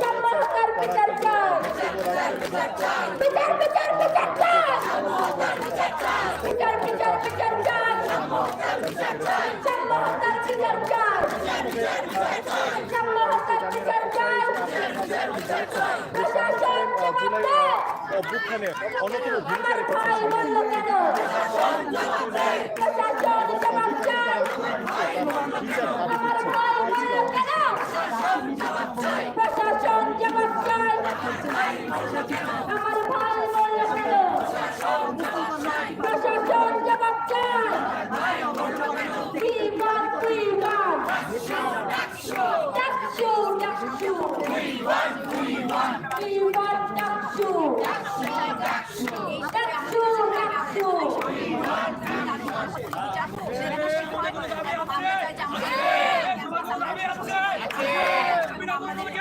ঢাকা সেই অভ্যুত্থানে অন্যতম ভূমিকা রেখেছে বিচার চাই আমার ভাই বলে গেল প্রশাসন জবাব চাই বিমান বিমান ডাকসু ডাকসু বিমান ডাকসু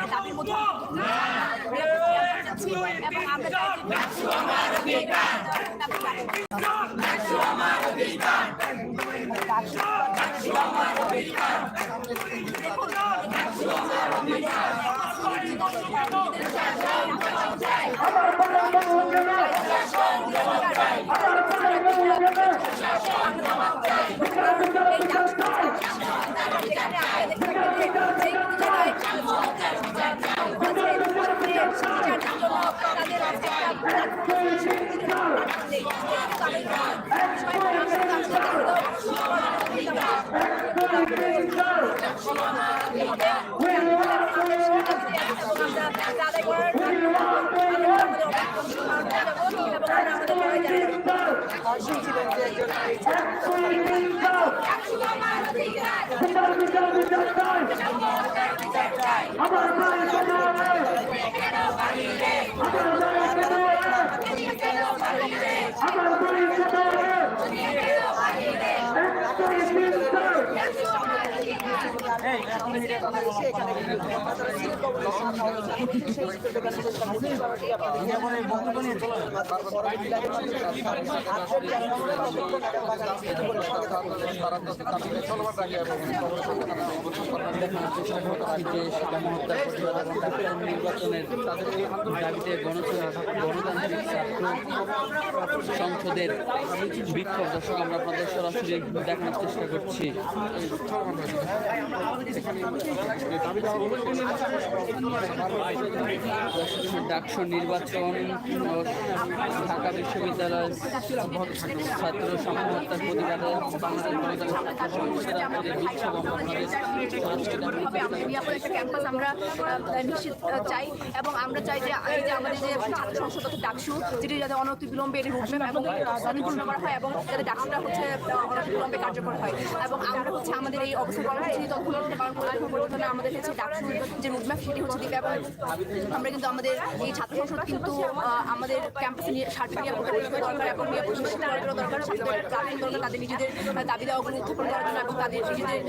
ডাকসু ডাকসু এবং আমরা চাই যে দেখানোর চেষ্টা করছি যে সাদা মহত্যার প্রতিবাদ এবং ডাক্তার নির্বাচনের সংসদের বিক্ষোভ দর্শক আমরা আপনাদের সরাসরি দেখানোর চেষ্টা করছি। ডাকসু নির্বাচন, ঢাকা বিশ্ববিদ্যালয় ছাত্র সমহত্যার প্রতিবাদে ক্যাম্পাস আমরা নিশ্চিত চাই এবং আমরা চাই যে এই যে আমাদের যে ছাত্র সংসদ ডাকসু যেটি যাতে অনতি এটি এবং করা হয় এবং যাতে ডাকসুটা হচ্ছে অনতি কার্যকর হয় এবং আমরা হচ্ছে আমাদের এই অবস্থান আমাদের যে রোডম্যাপ সেটি হচ্ছে দিবে আমরা কিন্তু আমাদের এই ছাত্র সংসদ কিন্তু আমাদের ক্যাম্পাসে সার্টিফিকেট এবং দরকার তাদের নিজেদের দাবি দেওয়াগুলো উত্থাপন করার জন্য এবং তাদের নিজেদের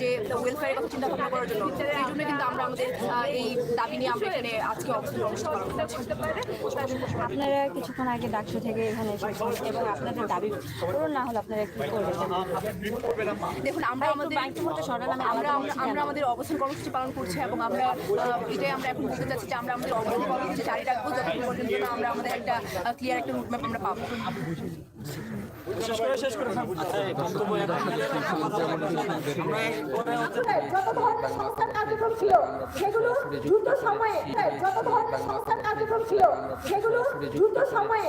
যে ওয়েলফেয়ারের কথা চিন্তা ভাবনা করার জন্য এই জন্য কিন্তু আমরা আমাদের এই দাবি নিয়ে আমরা এখানে আজকে অনুষ্ঠান আপনারা কিছুক্ষণ আগে ডাকসু থেকে এখানে এসেছেন এবং আপনাদের দাবি পূরণ না হলে আপনারা কি করবেন? দেখুন, আমরা আমাদের আমরা আমরা আমরা আমাদের অবস্থান কর্মসূচি পালন করছি এবং আমরা এটাই আমরা এখন বলতে চাচ্ছি যে আমরা আমাদের অবস্থান কর্মসূচি জারি রাখব যতক্ষণ পর্যন্ত না আমরা আমাদের একটা ক্লিয়ার একটা রুটম্যাপ আমরা পাবো। যত ধরনের সংস্থার কার্যক্রম ছিল সেগুলো দ্রুত সময়ে যত ধরনের সংস্থার কার্যক্রম ছিল সেগুলো দ্রুত সময়ে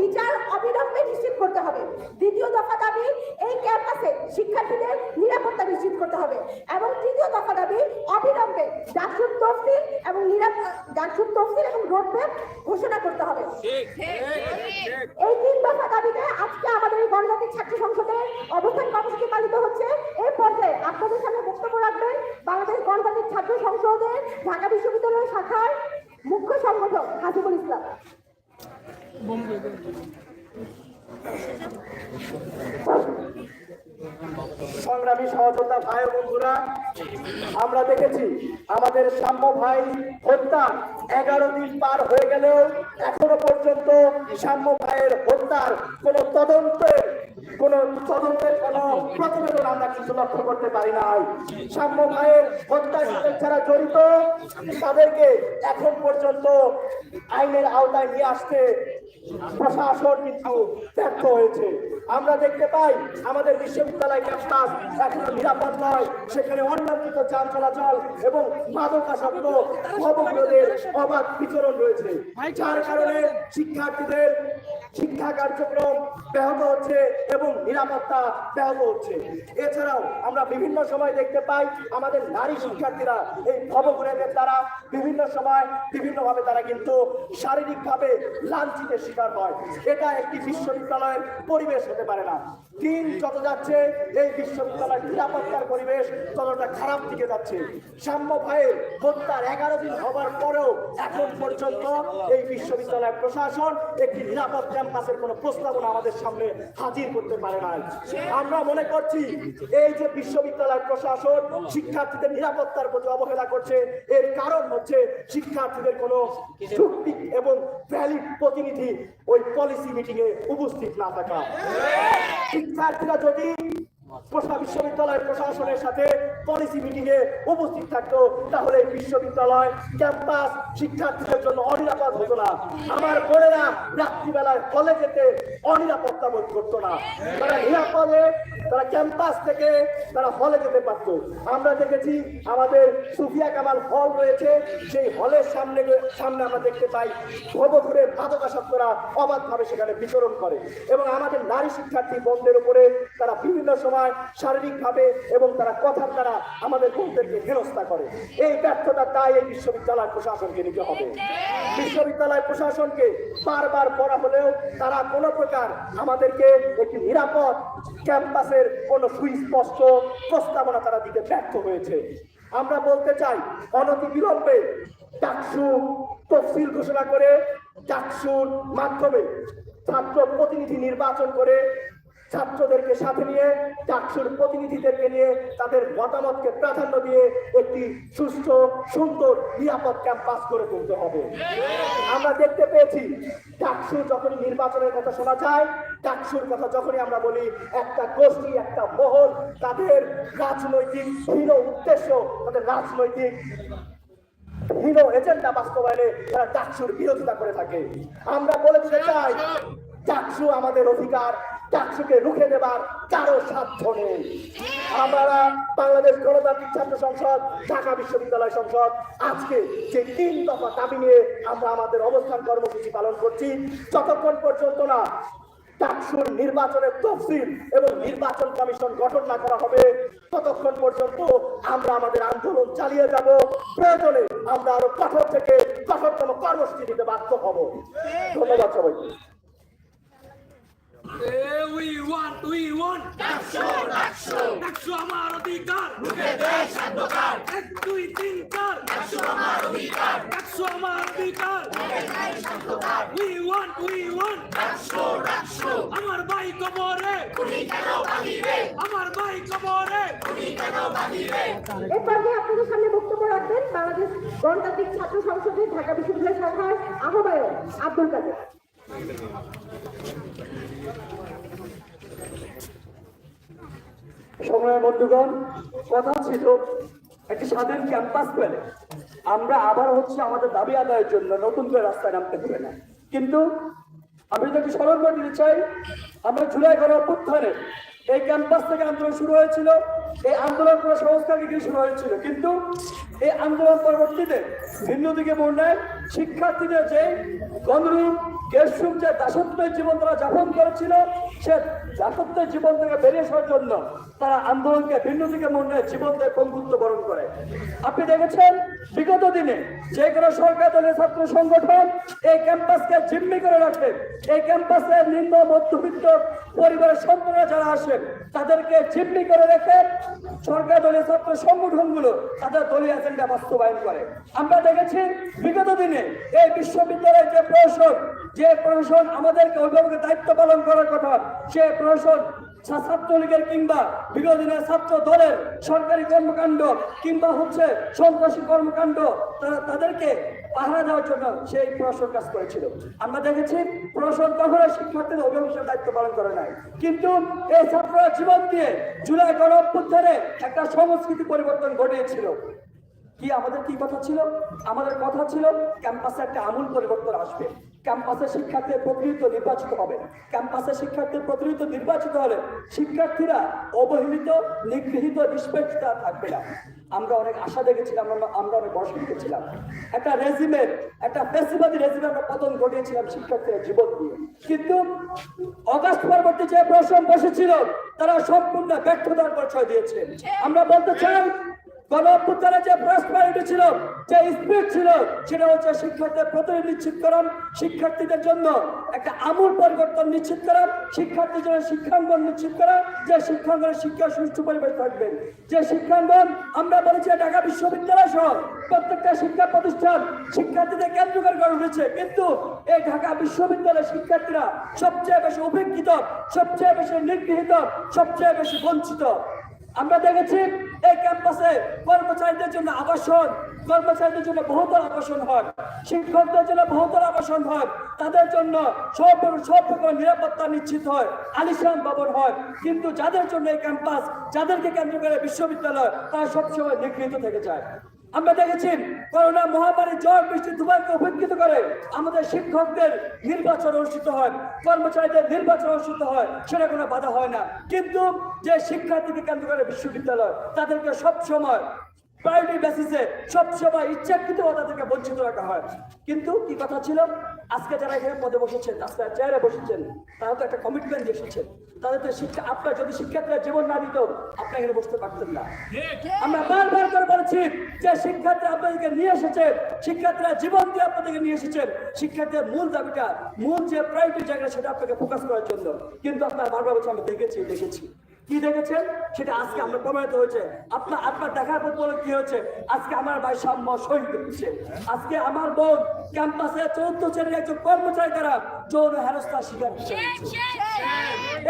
বিচার অবিলম্বে নিশ্চিত করতে হবে। দ্বিতীয় দফা দাবি এই ক্যাম্পাসে শিক্ষার্থীদের নিরাপত্তা নিশ্চিত করতে হবে এবং তৃতীয় দফা দাবি অবিলম্বে ডাকসুর তফসিল এবং ডাকসুর তফসিল এবং রোডম্যাপ ঘোষণা করতে হবে। এই তিন দফা দাবিতে আজকে আমাদের এই গণতান্ত্রিক ছাত্র সংসদের অবস্থান কর্মসূচি পালিত হচ্ছে। এই পর্যায়ে আপনাদের সামনে বক্তব্য রাখবেন বাংলাদেশ গণতান্ত্রিক ছাত্র সংসদের ঢাকা বিশ্ববিদ্যালয় শাখার মুখ্য সংগঠক হাজিবুল ইসলাম। সংগ্রামী সহযোদ্ধা ভাই বন্ধুরা, আমরা দেখেছি আমাদের সাম্য ভাই হত্যা এগারো দিন পার হয়ে গেলেও এখনও পর্যন্ত সাম্য ভাইয়ের হত্যার কোন তদন্তের কোন তদন্তের কোন প্রতিবেদন আমরা কিছু লক্ষ্য করতে পারি নাই। সাম্য ভাইয়ের হত্যার যারা জড়িত, তাদেরকে এখন পর্যন্ত আইনের আওতায় নিয়ে আসতে প্রশাসন কিন্তু হয়েছে। আমরা দেখতে পাই, আমাদের বিশ্ববিদ্যালয় ক্যাম্পাস এখনও নিরাপদ নয়। সেখানে অনিয়ন্ত্রিত যান চলাচল এবং মাদকাসক্ত অবরোধের অবাধ বিচরণ রয়েছে। যার কারণে শিক্ষার্থীদের শিক্ষা কার্যক্রম ব্যাহত হচ্ছে এবং নিরাপত্তা ব্যাহত হচ্ছে। এছাড়াও আমরা বিভিন্ন সময় দেখতে পাই আমাদের নারী শিক্ষার্থীরা এই ভবগুলের দ্বারা বিভিন্ন সময় বিভিন্নভাবে তারা কিন্তু শারীরিকভাবে লাঞ্ছিতের শিকার হয়। এটা একটি বিশ্ববিদ্যালয়ের পরিবেশ হতে পারে না। দিন যত যাচ্ছে, এই বিশ্ববিদ্যালয়ের নিরাপত্তার পরিবেশ ততটা খারাপ দিকে যাচ্ছে। সাম্য ভাইয়ের হত্যার এগারো দিন হবার পরেও এখন পর্যন্ত এই বিশ্ববিদ্যালয় প্রশাসন একটি নিরাপদ ক্যাম্পাসের কোনো প্রস্তাবনা আমাদের সামনে হাজির করতে পারে নাই। আমরা মনে করছি, এই যে বিশ্ববিদ্যালয় প্রশাসন শিক্ষার্থীদের নিরাপত্তার প্রতি অবহেলা করছে, এর কারণ হচ্ছে শিক্ষার্থীদের কোনো যুক্তি এবং ভ্যালিড প্রতিনিধি ওই পলিসি মিটিং এ উপস্থিত না থাকা। শিক্ষার্থীরা যদি প্রশা বিশ্ববিদ্যালয় প্রশাসনের সাথে পলিসি মিটিং এ উপস্থিত থাকতো, তাহলে বিশ্ববিদ্যালয় ক্যাম্পাস শিক্ষার্থীদের জন্য অনিরাপদ হতো না। আমার বোনেরা রাত্রিবেলায় কলেজেতে অনিরাপত্তা বোধ করতো না। তারা নিরাপদে তারা ক্যাম্পাস থেকে তারা হলে যেতে পারতো। আমরা দেখেছি আমাদের সুফিয়া কামাল হল রয়েছে। সেই হলের সামনে সামনে আমরা দেখতে পাই ভবঘুরে মাদকাসক্তরা অবাধভাবে সেখানে বিচরণ করে এবং আমাদের নারী শিক্ষার্থী বন্ধের উপরে তারা বিভিন্ন সময় শারীরিকভাবে এবং তারা কথার দ্বারা আমাদের বোনদেরকে হেনস্থা করে। এই ব্যর্থতা তাই এই বিশ্ববিদ্যালয় প্রশাসনকে নিতে হবে। বিশ্ববিদ্যালয় প্রশাসনকে বারবার বলা হলেও তারা কোনো প্রকার আমাদেরকে একটি নিরাপদ ক্যাম্পাসের কোনো সুস্পষ্ট প্রস্তাবনা তারা দিতে ব্যর্থ হয়েছে। আমরা বলতে চাই অনতি বিলম্বে ডাকসু তফসিল ঘোষণা করে, ডাকসুর মাধ্যমে ছাত্র প্রতিনিধি নির্বাচন করে ছাত্রদেরকে সাথে নিয়ে, চাকসুর প্রতিনিধিদেরকে নিয়ে তাদের মতামতকে প্রাধান্য দিয়ে একটি সুস্থ সুন্দর, নিরাপদ ক্যাম্পাস করে তুলতে হবে। আমরা দেখতে পেয়েছি, চাকসু যখনই নির্বাচনের কথা শোনা যায়, চাকসুর কথা যখনই আমরা বলি, একটা গোষ্ঠী, একটা মহল, তাদের রাজনৈতিক হীন উদ্দেশ্য, তাদের রাজনৈতিক এজেন্ডা বাস্তবায়নে তারা চাকসুর বিরোধিতা করে থাকে। আমরা বলে দিতে চাই, চাকসু আমাদের অধিকার ডাকসুকে রুখে দেবার কারও সাধ্য নেই। আমরা বাংলাদেশ গণতান্ত্রিক ছাত্র সংসদ, ঢাকা বিশ্ববিদ্যালয় সংসদ, আজকে যে তিন দফা দাবি নিয়ে আমরা আমাদের অবস্থান কর্মসূচি পালন করছি, যতক্ষণ পর্যন্ত না ডাকসুর নির্বাচনের তফসিল এবং নির্বাচন কমিশন গঠন না করা হবে, ততক্ষণ পর্যন্ত আমরা আমাদের আন্দোলন চালিয়ে যাব। প্রয়োজনে আমরা আরও কঠোর থেকে কঠোরতম কর্মসূচি দিতে বাধ্য হব। ধন্যবাদ সবাইকে। We want we want DUCSU DUCSU DUCSU আমার অধিকার মুখে দেশ অন্ধকার এক দুই তিন চার ডাকসু আমার অধিকার ডাকসু আমার অধিকার মুখে দেশ অন্ধকার we want we want DUCSU DUCSU আমার ভাই কবরে তুমি কেন বাঁধিবে আমার ভাই কবরে তুমি কেন বাঁধিবে এর পর্যায়ে আপনাদের সামনে বক্তব্য রাখবেন বাংলাদেশ গণতান্ত্রিক ছাত্র সংসদের ঢাকা বিশ্ববিদ্যালয় শাখার আহ্বায়ক আব্দুল কাদের। সংগ্রামের বন্ধুগণ, কথা ছিল একটি স্বাধীন ক্যাম্পাস পেলে আমরা আবার হচ্ছে আমাদের দাবি আদায়ের জন্য নতুন করে রাস্তায় নামতে হবে না। কিন্তু আমি যদি স্মরণ করে দিতে চাই, আমরা জুলাই গণ অভ্যুত্থানে এই ক্যাম্পাস থেকে আন্দোলন শুরু হয়েছিল। এই আন্দোলন কোনো সংস্কারকে ঘিরে শুরু হয়েছিল। কিন্তু এই আন্দোলন পরবর্তীতে ভিন্ন দিকে মোড় নেয়। শিক্ষার্থীদের যে গণরূপ গেস্টরুম যে দাসত্বের জীবন তারা যাপন করেছিল, সে দাসত্বের জীবন থেকে বেরিয়ে আসার জন্য তারা আন্দোলনকে ভিন্ন দিকে মোড় নেয় জীবন দিয়ে পঙ্গুত্ব বরণ করে। আপনি দেখেছেন, বিগত দিনে যে কোনো সরকার দলের ছাত্র সংগঠন এই ক্যাম্পাসকে জিম্মি করে রাখে। এই ক্যাম্পাসে নিম্ন মধ্যবিত্ত পরিবারের সন্তানরা যারা আসেন, তাদেরকে জিম্মি করে রেখে সরকার দলের ছাত্র সংগঠনগুলো তাদের দলীয় এজেন্ডা বাস্তবায়ন করে। আমরা দেখেছি, বিগত দিনে এই বিশ্ববিদ্যালয়ের যে প্রশাসন যে প্রশাসন আমাদেরকে অভিভাবকের দায়িত্ব পালন করার কথা, সে প্রশাসন ছাত্রলীগের কিংবা দিনের ছাত্র দলের সরকারি কর্মকাণ্ড কিংবা হচ্ছে সন্ত্রাসী কর্মকাণ্ড, তারা তাদেরকে পাহারা দেওয়ার জন্য সেই প্রশাসন কাজ করেছিল। আমরা দেখেছি প্রশাসন কখনো শিক্ষার্থীদের অভিভাবকের দায়িত্ব পালন করে নাই। কিন্তু এই ছাত্ররা জীবন দিয়ে জুলাই গণ একটা সংস্কৃতি পরিবর্তন ঘটিয়েছিল। কি আমাদের কি কথা ছিল? আমাদের কথা ছিল ক্যাম্পাসে একটা আমূল পরিবর্তন আসবে। ক্যাম্পাসে শিক্ষার্থীর প্রতিনিধিত্ব নির্বাচিত হবে। ক্যাম্পাসে শিক্ষার্থীর প্রতিনিধিত্ব নির্বাচিত হলে শিক্ষার্থীরা অবহেলিত, নিগৃহীত নিষ্পেক্ষিত থাকবে না। আমরা অনেক আশা দেখেছিলাম, আমরা আমরা অনেক বর্ষ দেখেছিলাম। একটা রেজিমের একটা ফেসিবাদী রেজিমে আমরা পতন ঘটিয়েছিলাম শিক্ষার্থীরা জীবন দিয়ে কিন্তু অগাস্ট পরবর্তী যে প্রশ্ন বসেছিল, তারা সম্পূর্ণ ব্যর্থতার পরিচয় দিয়েছে। আমরা বলতে চাই যে প্রসপারিটি ছিল, যে স্পিড ছিল, সেটা হচ্ছে শিক্ষার্থীদের করা, শিক্ষার্থীদের জন্য একটা আমূল পরিবর্তন নিশ্চিত করা, শিক্ষার্থীদের জন্য শিক্ষাঙ্গন নিশ্চিত করা, যে শিক্ষাঙ্গনের শিক্ষা সুষ্ঠু পরিবেশ থাকবে। যে শিক্ষাঙ্গন, আমরা বলেছি ঢাকা বিশ্ববিদ্যালয় সহ প্রত্যেকটা শিক্ষা প্রতিষ্ঠান শিক্ষার্থীদের কেন্দ্র করে গড়ে উঠেছে। কিন্তু এই ঢাকা বিশ্ববিদ্যালয়ের শিক্ষার্থীরা সবচেয়ে বেশি উপেক্ষিত সবচেয়ে বেশি নিগৃহীত, সবচেয়ে বেশি বঞ্চিত। আমরা দেখেছি এই ক্যাম্পাসে কর্মচারীদের জন্য আবাসন, কর্মচারীদের জন্য বহুতল আবাসন হয়, শিক্ষকদের জন্য বহুতল আবাসন হয়, তাদের জন্য সব সব রকম নিরাপত্তা নিশ্চিত হয়, আলিশান ভবন হয়। কিন্তু যাদের জন্য এই ক্যাম্পাস, যাদেরকে কেন্দ্র করে বিশ্ববিদ্যালয়, তারা সবসময় নিগৃহীত থেকে যায়। আমরা দেখেছি করোনা মহামারী জ্বর, বৃষ্টি দুবাইকে উপেক্ষিত করে আমাদের শিক্ষকদের নির্বাচন অনুষ্ঠিত হয়, কর্মচারীদের নির্বাচন অনুষ্ঠিত হয়, সেটা কোনো বাধা হয় না। কিন্তু যে শিক্ষার্থীকে কেন্দ্র করে বিশ্ববিদ্যালয়, তাদেরকে সব সময় প্রায়োরিটি বেসিসে সবসময় ইচ্ছাকৃতভাবে তাদেরকে বঞ্চিত রাখা হয়। কিন্তু কি কথা ছিল? আজকে যারা এখানে পদে বসেছেন, আজকে চেয়ারে বসেছেন, তারা তো একটা কমিটমেন্ট এসেছেন। তাদের তো শিক্ষা, আপনার যদি শিক্ষার্থীরা জীবন না দিত, আপনি এখানে বসতে পারতেন না। আমরা বারবার করে বলেছি যে শিক্ষার্থী আপনাদেরকে নিয়ে এসেছে, শিক্ষার্থীরা জীবন দিয়ে আপনাদেরকে নিয়ে এসেছেন শিক্ষার্থীর মূল দাবিটা, মূল যে প্রায়োরিটি জায়গা সেটা আপনাকে ফোকাস করার জন্য। কিন্তু আপনার বারবার বলছে আমরা দেখেছি দেখেছি। কি দেখেছেন? সেটা আজকে আমরা প্রমাণিত হয়েছে। আপনার আপনার দেখার পর বলে কি হয়েছে? আজকে আমার ভাই সাম্য শহীদ হয়েছে। আজকে আমার বোন ক্যাম্পাসে চৌদ্দ শ্রেণির একজন কর্মচারী দ্বারা যৌন হেরস্তার শিকার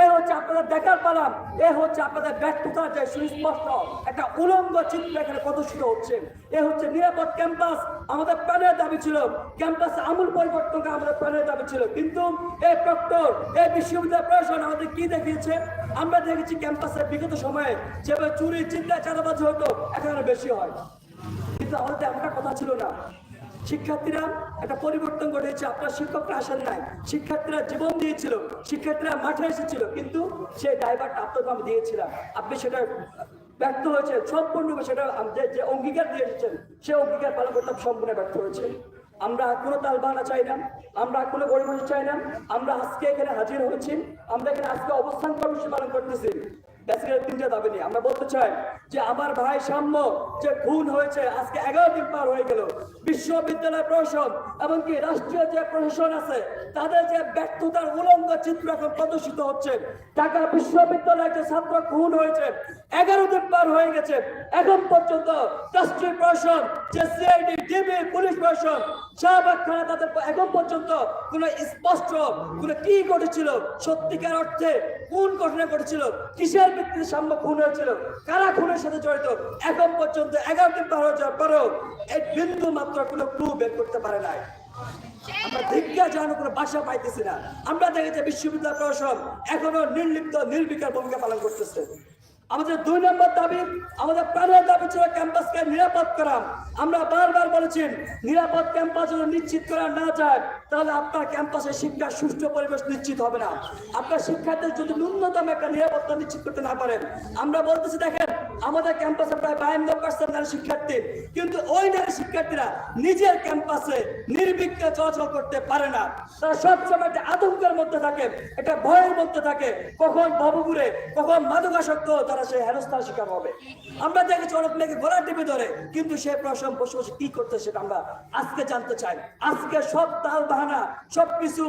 এ হচ্ছে আপনাদের দেখার পালাম এ হচ্ছে আপনাদের ব্যর্থতার যে সুস্পষ্ট একটা উলঙ্গ চিত্র এখানে প্রদর্শিত হচ্ছে। এ হচ্ছে নিরাপদ ক্যাম্পাস আমাদের প্রাণের দাবি ছিল। ক্যাম্পাসে আমূল পরিবর্তনকে আমাদের প্রাণের দাবি ছিল। কিন্তু এই প্রক্টর এই বিশ্ববিদ্যালয় প্রশাসন আমাদের কি দেখিয়েছে? আমরা দেখেছি ক্যাম্পাসের বিগত সময়ে যেভাবে চুরি চিন্তা চাঁদাবাজি হতো এখন বেশি হয় কিন্তু আমাদের এমনটা কথা ছিল না। শিক্ষার্থীরা, একটা পরিবর্তন ঘটেছে। আপনার শিক্ষকরা আসেন নাই। শিক্ষার্থীরা জীবন দিয়েছিল। শিক্ষার্থীরা মাঠে এসেছিল, কিন্তু সেই ড্রাইভারটা আপনাকে আমি দিয়েছিলাম। আপনি সেটা ব্যর্থ হয়েছে সম্পূর্ণ সেটা যে- অঙ্গীকার দিয়ে এসেছেন, সে অঙ্গীকার পালন করতে সম্পূর্ণ ব্যর্থ হয়েছে আমরা কোনো তালবাহানা চাই না, আমরা কোনো গরিব চাই না। আমরা আজকে এখানে হাজির হয়েছি, আমরা এখানে আজকে অবস্থান কর্মসূচি পালন করতেছি। তিনটা দাবি আমরা বলতে চাই যে আমার ভাই সাম্য, যে খুন হয়েছে, আজকে এগারো দিন পার হয়ে গেল। বিশ্ববিদ্যালয় প্রশাসন এমনকি রাষ্ট্রীয় যে প্রশাসন আছে, তাদের যে ব্যর্থতার উলঙ্গ চিত্র এখন প্রদর্শিত হচ্ছে। ঢাকা যে ছাত্র খুন হয়েছে, এগারো দিন পার হয়ে গেছে। এখন পর্যন্ত রাষ্ট্রীয় প্রশাসন, যে সিআইডি ডিবি পুলিশ প্রশাসন শাহবাগ খানা তাদের এখন পর্যন্ত কোনো স্পষ্ট কোনো কি ঘটেছিল, সত্যিকার অর্থে কোন ঘটনা ঘটেছিল, কিসের খুন হয়েছিল। কারা খুনের সাথে জড়িত? এখন পর্যন্ত এগারো দিন পার এই বিন্দু মাত্র কোনো ক্লু বের করতে পারে নাই। আমরা কোনো বাসা পাইতেছি না। আমরা দেখেছি বিশ্ববিদ্যালয় প্রশাসন এখনও নির্লিপ্ত, নির্বিকার ভূমিকা পালন করতেছে। আমাদের দুই নম্বর দাবি, আমাদের প্রাণের দাবি ছিল ক্যাম্পাসকে নিরাপদ করা। আমরা বারবার বলেছি নিরাপদ ক্যাম্পাস যদি নিশ্চিত করা না যায়, তাহলে আপনার ক্যাম্পাসে শিক্ষার সুষ্ঠু পরিবেশ নিশ্চিত হবে না। আপনার শিক্ষার্থীর যদি ন্যূনতম একটা নিরাপত্তা নিশ্চিত করতে না পারেন, আমরা বলতেছি, দেখেন, আমাদের ক্যাম্পাসে প্রায় বায়ান্ন পার্সেন্ট নারী শিক্ষার্থী, কিন্তু ওই নারী শিক্ষার্থীরা নিজের ক্যাম্পাসে নির্বিঘ্নে চলাচল করতে পারে না। তারা সবসময় একটা আতঙ্কের মধ্যে থাকে, একটা ভয়ের মধ্যে থাকে, কখন বাবুপুরে, কখন মাদকাসক্ত তারা সেই হেনস্থার শিকার হবে। আমরা দেখেছি অনেক মেয়েকে ঘোড়া টিপে ধরে কিন্তু সে প্রশ্ন বসে বসে কি করতে সেটা আমরা আজকে জানতে চাই। আজকে সব তাল বাহানা সবকিছু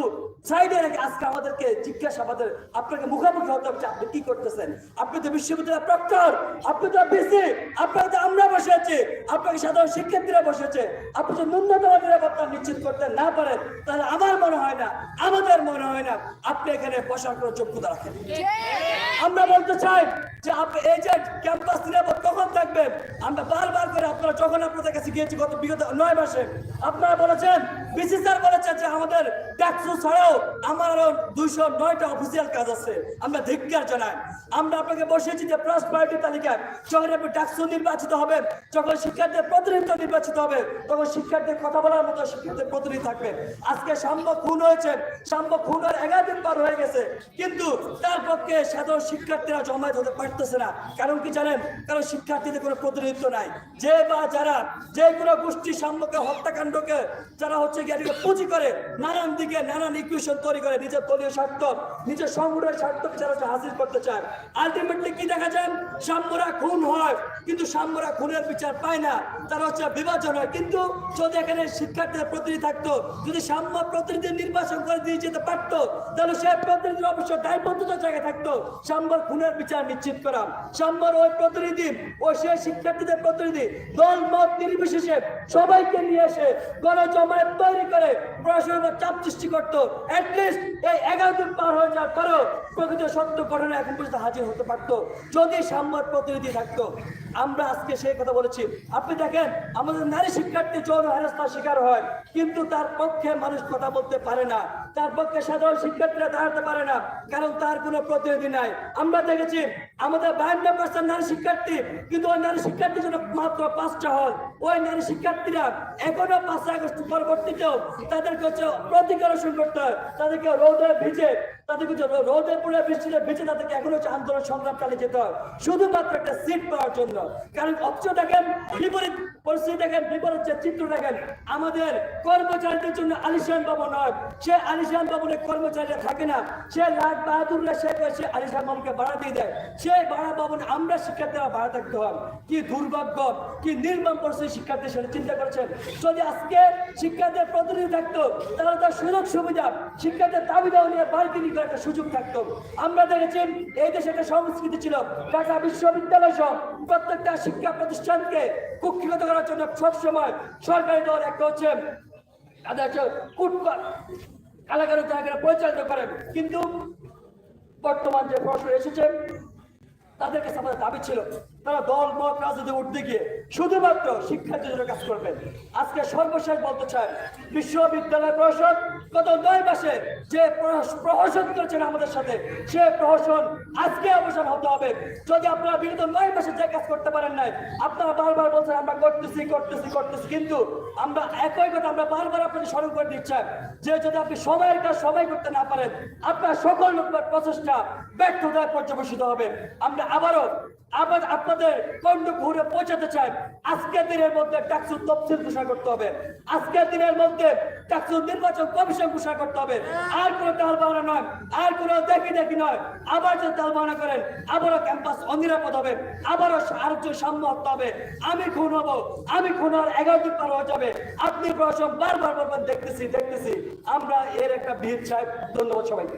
সাইডে রেখে আজকে আমাদেরকে জিজ্ঞাসাবাদের আপনাকে মুখোমুখি হতে হবে আপনি কি করতেছেন। আপনি তো বিশ্ববিদ্যালয়ের প্রক্টর আপনি তো বিসি আপনাকে তো আমরা বসে আছি আপনাকে সাধারণ শিক্ষার্থীরা বসেছে আপনি যদি ন্যূনতম নিরাপত্তা নিশ্চিত করতে না পারেন তাহলে আমার মনে হয় না আমাদের মনে হয় না আপনি এখানে বসার কোনো যোগ্যতা রাখেন আমরা বলতে চাই যে এই যে ক্যাম্পাস নিরাপদ কখন থাকবেন? আমরা বারবার করে আপনারা যখন আপনাদের কাছে গিয়েছি গত বিগত নয় মাসে, আপনারা বলেছেন বিসি স্যার বলেছেন যে আমাদের ট্যাক্সু ছাড়াও আমার আরও দুইশো নয়টা অফিসিয়াল কাজ আছে। আমরা ধিক্কার জানাই। আমরা আপনাকে যে তালিকায় যখন আপনি নির্বাচিত হবে যখন শিক্ষার্থীর প্রতিনিধিত্ব নির্বাচিত হবে, তখন শিক্ষার্থীর কথা বলার মতো শিক্ষার্থীর প্রতিনিধি থাকবে। আজকে সাম্য খুন হয়েছে। সাম্য খুন এগারো দিন পার হয়ে গেছে। কিন্তু তার পক্ষে সাধারণ শিক্ষার্থীরা জমায়েত হতে পারতেছে না। কারণ কি জানেন? কারণ শিক্ষার্থীদের কোনো প্রতিনিধিত্ব নাই। যে বা যারা যে কোনো গোষ্ঠী সাম্যকে, হত্যাকাণ্ডকে, যারা হচ্ছে গিয়ে পুঁজি করে, নানান দিকে নানান ইকুয়েশন তৈরি করে, নিজের দলীয় স্বার্থ নিজের সংগঠনের স্বার্থকে যারা হাসিল করতে চায়। আলটিমেটলি কি দেখা যায়? সাম্যরা খুন হয়, কিন্তু সাম্যরা খুনের বিচার পায় না। তারা হচ্ছে বিভাজন হয়। কিন্তু যদি এখানে শিক্ষার্থীদের প্রতিনিধি থাকতো, যদি সাম্য প্রতিনিধি নির্বাচন করে দিয়ে যেতে পারতো, তাহলে সে প্রতিনিধির অবশ্য দায়বদ্ধতার জায়গায় থাকতো। সাম্যর খুনের বিচার নিশ্চিত করা সাম্যর ওই প্রতিনিধি ও সে শিক্ষার্থীদের প্রতিনিধি, দল, মত নির্বিশেষে সবাইকে নিয়ে এসে গণজমায়েত তৈরি করে প্রশাসনের চাপ সৃষ্টি করতো। অ্যাটলিস্ট এই এগারো দিন পার হয়ে যাওয়ার পরেও প্রকৃত সত্য ঘটনা এখন পর্যন্ত হাজির হতে পারতো। যদি সাম্যর প্রতিনিধি থাকতো আমরা আজকে সেই কথা বলেছি। আপনি দেখেন, আমাদের নারী শিক্ষার্থী যৌন হেনস্থার শিকার হয়, কিন্তু তার পক্ষে মানুষ কথা বলতে পারে না। তার পক্ষে সাধারণ শিক্ষার্থীরা দাঁড়াতে পারে না, কারণ তার কোনো প্রতিনিধি নাই। আমরা দেখেছি, আমাদের বায়ান্ন পার্সেন্ট নারী শিক্ষার্থী, কিন্তু ওই নারী শিক্ষার্থীর জন্য মাত্র পাঁচটা হল। ওই নারী শিক্ষার্থীরা এখনও পাঁচই আগস্ট পরবর্তীতেও তাদেরকে হচ্ছে প্রতিকারণ করতে হয়। তাদেরকে রোদে ভিজে, তাদেরকে রোদে পুড়ে বৃষ্টিতে ভিজে তাদেরকে এখনও হচ্ছে আন্দোলন সংগ্রাম চালিয়ে যেতে হয়। শুধুমাত্র একটা সিট পাওয়ার জন্য। কারণ দেখেন, বিপরীত পরিস্থিতি দেখেন, বিপরীত যে চিত্র দেখেন, আমাদের কর্মচারীদের জন্য আলিশান ভবন হয় সে আলিশান ভবনে কর্মচারীরা থাকে না। সে বাহাদুররা সে সে আলিশান ভবনকে ভাড়া দিয়ে দেয়। সেই ভাড়া ভবনে আমরা শিক্ষার্থীরা ভাড়া থাকতে হয়। কি দুর্ভাগ্য, কি নির্মম পরিস্থিতি শিক্ষার্থী সেটা চিন্তা করেছেন। যদি আজকে শিক্ষার্থীর প্রতিনিধি থাকতো, তাহলে তার সুযোগ সুবিধা শিক্ষার্থীর নিয়ে করার একটা সুযোগ থাকতো। আমরা দেখেছি, এই দেশে একটা সংস্কৃতি ছিল, ঢাকা বিশ্ববিদ্যালয় সহ প্রত্যেকটা শিক্ষা প্রতিষ্ঠানকে কুক্ষিগত করার জন্য সবসময় সরকারি দল একটা হচ্ছে তাদের কুটকর কালাকারো পরিচালিত করেন। কিন্তু বর্তমান যে প্রশ্ন এসেছে, তাদেরকে কাছে দাবি ছিল। তারা দল, মত, রাজনীতি উঠতে গিয়ে শুধুমাত্র শিক্ষার্থীর জন্য কাজ করবেন। আজকে সর্বশেষ বলতে চাই বিশ্ববিদ্যালয় প্রশাসন গত নয় মাসে যে প্রহসন করেছেন আমাদের সাথে, সে প্রহসন আজকে অবসান হতে হবে। যদি আপনারা বিগত নয় মাসে যে কাজ করতে পারেন নাই, আপনারা বারবার বলছেন, আমরা করতেছি করতেছি করতেছি, কিন্তু আমরা একই কথা আমরা বারবার আপনাকে স্মরণ করে দিচ্ছি যে যদি আপনি সময়ের কাজ সময় করতে না পারেন, আপনার সকল রকমের প্রচেষ্টা ব্যর্থতায় পর্যবেসিত হবে। আমরা আবারও আবার আপনাদের কণ্ঠ ঘুরে পৌঁছাতে চাই। আজকের দিনের মধ্যে টাকসুর তফসিল ঘোষণা করতে হবে। আজকের দিনের মধ্যে টাকসুর নির্বাচন কমিশন ঘোষণা করতে হবে। আর কোনো তাল বাহানা নয়, আর কোনো দেখি দেখি নয়। আবার যদি তাল বাহানা করেন, আবারও ক্যাম্পাস অনিরাপদ হবে। আবারও আরেকজন সাম্য হতে হবে। আমি খুন হব, আমি খুন হওয়ার এগারো দিন পার হয়ে যাবে। আপনি প্রশাসন বারবার বারবার দেখতেছি দেখতেছি। আমরা এর একটা ভিড় চাই ধন্যবাদ সবাইকে।